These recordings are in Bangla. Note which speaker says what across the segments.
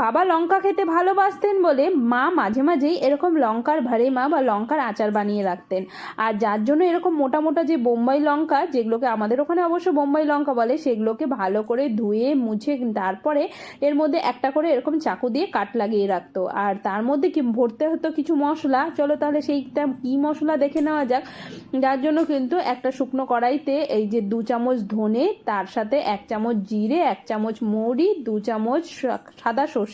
Speaker 1: বাবা লঙ্কা খেতে ভালোবাসতেন বলে মা মাঝে মাঝেই এরকম লঙ্কার ভারেমা বা লঙ্কার আচার বানিয়ে রাখতেন। আর যার জন্য এরকম মোটা মোটা যে বোম্বাই লঙ্কা, যেগুলোকে আমাদের ওখানে অবশ্য বোম্বাই লঙ্কা বলে, সেগুলোকে ভালো করে ধুয়ে, মুছে তারপরে এর মধ্যে একটা করে এরকম চাকু দিয়ে কাট লাগিয়ে রাখতো। আর তার মধ্যে কি ভরতে হতো কিছু মশলা? চলো তাহলে সেইটা কী মশলা দেখে নেওয়া যাক। যার জন্য কিন্তু একটা শুকনো কড়াইতে এই যে দু চামচ ধনে, তার সাথে এক চামচ জিরে, এক চামচ মৌরি, দু চামচ সাদা সর্ষে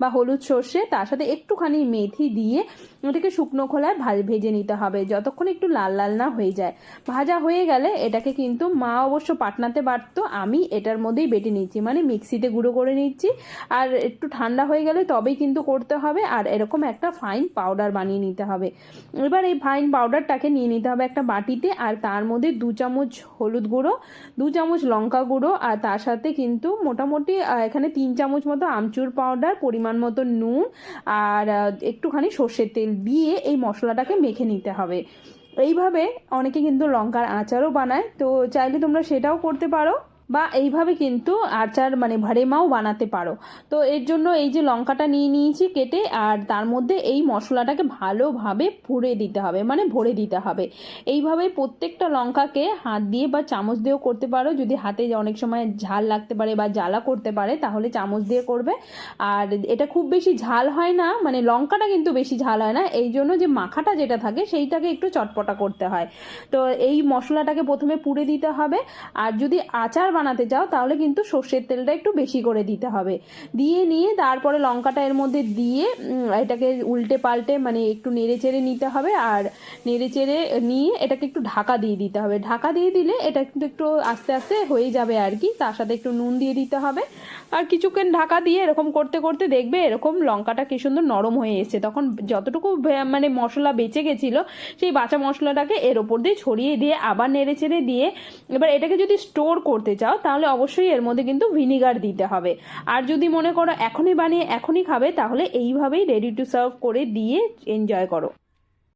Speaker 1: বা হলুদ সর্ষে, তার সাথে একটুখানি মেথি দিয়ে ওটাকে শুকনো খোলায় ভা- ভেজে নিতে হবে। যতক্ষণ একটু লাল লাল না হয়ে যায়। ভাজা হয়ে গেলে এটাকে কিন্তু মা অবশ্য পাটনাতে বাটতো, আমি এটার মধ্যেই বেটে নিচ্ছি। মানে মিক্সিতে গুঁড়ো করে নিচ্ছি। আর একটু ঠান্ডা হয়ে গেলে তবেই কিন্তু করতে হবে। আর এরকম একটা ফাইন পাউডার বানিয়ে নিতে হবে। এবার এই ফাইন পাউডারটাকে নিয়ে নিতে হবে একটা বাটিতে। আর তার মধ্যে দু চামচ হলুদ গুঁড়ো, দু চামচ লঙ্কা গুঁড়ো, আর তার সাথে কিন্তু মোটামুটি এখানে তিন চামচ মতো আমচুর পাউডার পরিমাণ মতো নুন আর একটুখানি সর্ষের তেল দিয়ে এই মশলাটাকে মেখে নিতে হবে। এইভাবে অনেকে কিন্তু লঙ্কার আচারও বানায়, তো চাইলে তোমরা সেটাও করতে পারো। বা এইভাবে কিন্তু আচার মানে ভারেমাও বানাতে পারো। তো এর জন্য এই যে লঙ্কাটা নিয়ে নিয়েছি কেটে, আর তার মধ্যে এই মশলাটাকে ভালোভাবে ভরে দিতে হবে মানে ভরে দিতে হবে। এইভাবে প্রত্যেকটা লঙ্কাকে হাত দিয়ে বা চামচ দিয়েও করতে পারো। যদি হাতে অনেক সময় ঝাল লাগতে পারে বা জ্বালা করতে পারে, তাহলে চামচ দিয়ে করবে। আর এটা খুব বেশি ঝাল হয় না মানে লঙ্কাটা কিন্তু বেশি ঝাল হয় না। এই জন্য যে মাখাটা যেটা থাকে, সেইটাকে একটু চটপটা করতে হয়। তো এই মশলাটাকে প্রথমে পুড়ে দিতে হবে। আর যদি আচার বানাতে চাও, তাহলে কিন্তু সর্ষের তেলটা একটু বেশি করে দিতে হবে। দিয়ে নিয়ে তারপরে লঙ্কাটা এর মধ্যে দিয়ে এটাকে উল্টে পাল্টে মানে একটু নেড়ে চেড়ে নিতে হবে আর নেড়ে চেড়ে নিয়ে এটাকে একটু ঢাকা দিয়ে দিতে হবে। ঢাকা দিয়ে দিলে এটা কিন্তু একটু আস্তে আস্তে হয়ে যাবে আর কি, তার সাথে একটু নুন দিয়ে দিতে হবে। আর কিছুক্ষণ ঢাকা দিয়ে এরকম করতে করতে দেখবে এরকম লঙ্কাটা কি সুন্দর নরম হয়ে এসেছে। তখন যতটুকু মানে মশলা বেঁচে গেছিল, সেই বাঁচা মশলাটাকে এর ওপর দিয়ে ছড়িয়ে দিয়ে আবার নেড়ে চেড়ে দিয়ে, এবার এটাকে যদি স্টোর করতে চাও তাহলে অবশ্যই এর মধ্যে কিন্তু ভিনিগার দিতে হবে। আর যদি মনে করো এখনই বানিয়ে, এখনই খাবে, তাহলে এইভাবেই রেডি টু সার্ভ করে দিয়ে এনজয় করো।